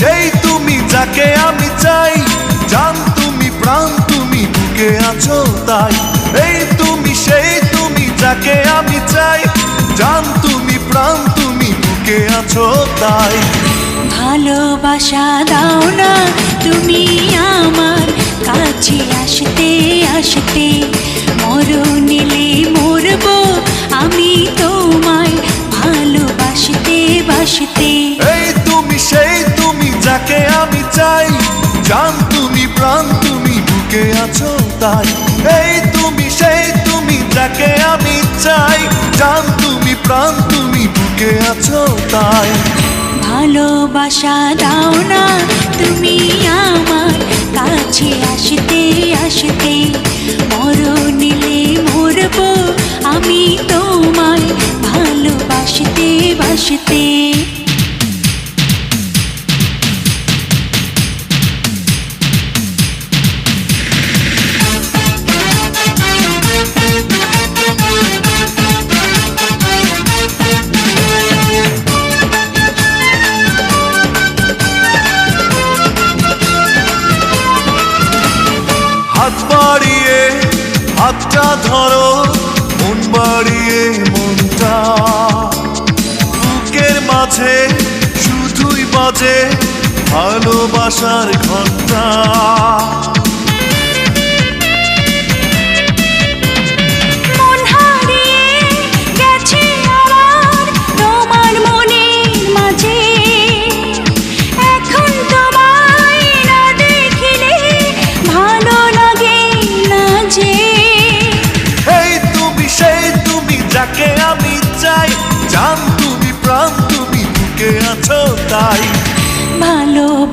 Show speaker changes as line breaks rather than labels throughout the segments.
সেই তুমি যাকে আমি চাই, জান তুমি, প্রাণ তুমি, বুকে আছো তাই। এই তুমি, সেই তুমি যাকে আমি চাই, জান তুমি, প্রাণ তুমি, বুকে আছো তাই।
ভালোবাসা দাও না তুমি আমার, কাছে আসতে আসতে মরণিলে মরবো আমি তোমায়, ভালোবাসতে বাসতে।
যাকে আমি চাই, জান তুমি, প্রাণ তুমি, বুকে আছো তাই। এই তুমি, সেই তুমি যাকে আমি চাই, জান তুমি, প্রাণ তুমি, বুকে আছো তাই।
ভালোবাসা দাও না তুমি আমার, কাছে আসতে আসতে মরণিলে মরব আমি তোমায়। ভালোবাসতে, বাসতে
বাড়িয়ে হাতটা ধরো মন বাড়িয়ে মনটা। বুকের মাঝে শুধুই বাজে ভালোবাসার ঘণ্টা।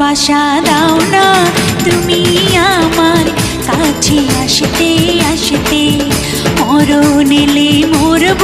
ভালোবাসা দাও না। তুমি আমার কাছে আসতে আসতে মরণ এলে মরব।